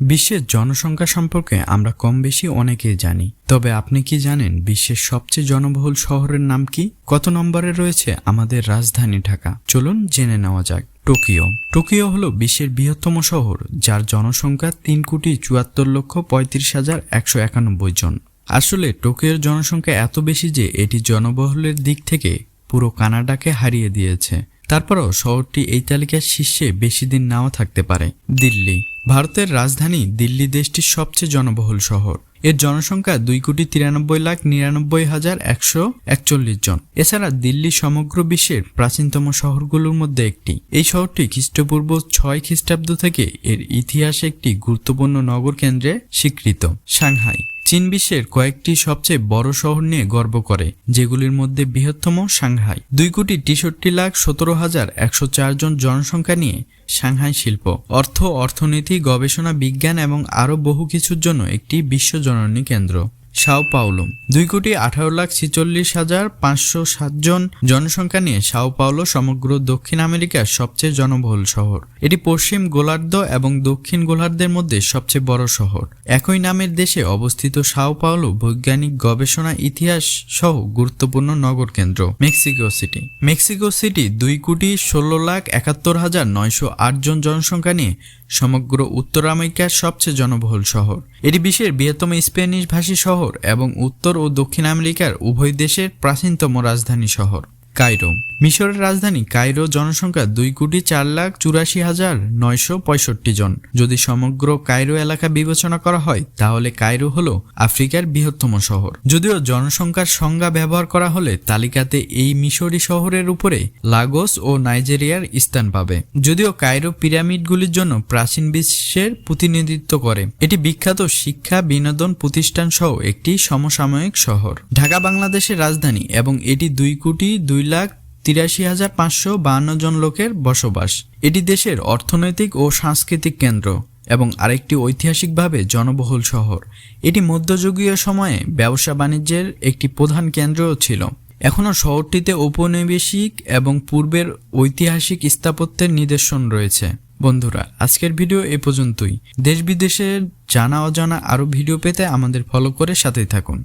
বিশ্বের জনসংখ্যা সম্পর্কে আমরা কম বেশি অনেকেই জানি। তবে আপনি কি জানেন বিশ্বের সবচেয়ে জনবহুল শহরের নাম কি? কত নম্বরে রয়েছে আমাদের রাজধানী ঢাকা? চলুন জেনে নেওয়া যাক। টোকিও। টোকিও হলো বিশ্বের বৃহত্তম শহর, যার জনসংখ্যা তিন কোটি চুয়াত্তর লক্ষ পঁয়ত্রিশ হাজার একশো একানব্বই জন। আসলে টোকিওর জনসংখ্যা এত বেশি যে এটি জনবহুলের দিক থেকে পুরো কানাডাকে হারিয়ে দিয়েছে। তারপরও শহরটি এই তালিকার শীর্ষে বেশি দিন নাও থাকতে পারে। দিল্লি। ভারতের রাজধানী দিল্লি দেশটির সবচেয়ে জনবহুল শহর। এর জনসংখ্যা দুই কোটি তিরানব্বই লাখ নিরানব্বই হাজার একশো একচল্লিশ জন। এছাড়া দিল্লি সমগ্র বিশ্বের প্রাচীনতম শহরগুলোর মধ্যে একটি। এই শহরটি খ্রিস্টপূর্ব ছয় খ্রিস্টাব্দ থেকে এর ইতিহাসে একটি গুরুত্বপূর্ণ নগর কেন্দ্রে স্বীকৃত। সাংহাই। চীন বিশ্বের কয়েকটি সবচেয়ে বড় শহর নিয়ে গর্ব করে, যেগুলির মধ্যে বৃহত্তম সাংহাই। দুই কোটি তেষট্টি লাখ সতেরো হাজার একশো জন জনসংখ্যা নিয়ে সাংহাই শিল্প। অর্থ, অর্থনীতি, গবেষণা, বিজ্ঞান এবং আরও বহু কিছুর জন্য একটি বিশ্বজননী কেন্দ্র। Sao Paulo. দুই কোটি আঠারো লাখ ছিচল্লিশ হাজার পাঁচশো সাতজন জনসংখ্যা নিয়ে সাও পাওলো সমগ্র দক্ষিণ আমেরিকার সবচেয়ে জনবহুল শহর। এটি পশ্চিম গোলার্ধ এবং দক্ষিণ গোলার্ধের মধ্যে সবচেয়ে বড় শহর। একই নামের দেশে অবস্থিত সাও পাওলো বৈজ্ঞানিক গবেষণা ইতিহাস সহ গুরুত্বপূর্ণ নগর কেন্দ্র, মেক্সিকো সিটি। মেক্সিকো সিটি দুই কোটি ষোলো লাখ একাত্তর হাজার নয়শো আট জন জনসংখ্যা নিয়ে সমগ্র উত্তর আমেরিকার সবচেয়ে জনবহুল শহর। এটি বিশ্বের বৃহত্তম স্প্যানিশ ভাষী শহর এবং উত্তর ও দক্ষিণ আমেরিকার উভয় দেশের প্রাচীনতম রাজধানী শহর। কায়রো। মিশরের রাজধানী কায়রো জনসংখ্যা দুই কোটি চার লাখ চুরাশি হাজার নয়শো পঁয়ষট্টি জন। যদি সমগ্র কায়রো এলাকা বিবেচনা করা হয়, তাহলে কায়রো হল আফ্রিকার বৃহত্তম শহর। যদিও জনসংখ্যার সংজ্ঞা ব্যবহার করা হলে তালিকাতে এই মিশরি শহরের উপরে লাগোস ও নাইজেরিয়ার স্থান পাবে। যদিও কায়রো পিরামিডগুলির জন্য প্রাচীন বিশ্বের প্রতিনিধিত্ব করে। এটি বিখ্যাত শিক্ষা বিনোদন প্রতিষ্ঠান সহ একটি সমসাময়িক শহর। ঢাকা, বাংলাদেশের রাজধানী এবং এটি দুই কোটি দুই লাখ তিরাশি হাজার পাঁচশো বাহান্ন জন লোকের বসবাস। এটি দেশের অর্থনৈতিক ও সাংস্কৃতিক কেন্দ্র এবং আরেকটি ঐতিহাসিকভাবে জনবহুল শহর। এটি মধ্যযুগীয় সময়ে ব্যবসা বাণিজ্যের একটি প্রধান কেন্দ্রও ছিল। এখনও শহরটিতে ঔপনিবেশিক এবং পূর্বের ঐতিহাসিক স্থাপত্যের নিদর্শন রয়েছে। বন্ধুরা, আজকের ভিডিও এ পর্যন্তই। দেশ বিদেশের জানা অজানা আরও ভিডিও পেতে আমাদের ফলো করে সাথেই থাকুন।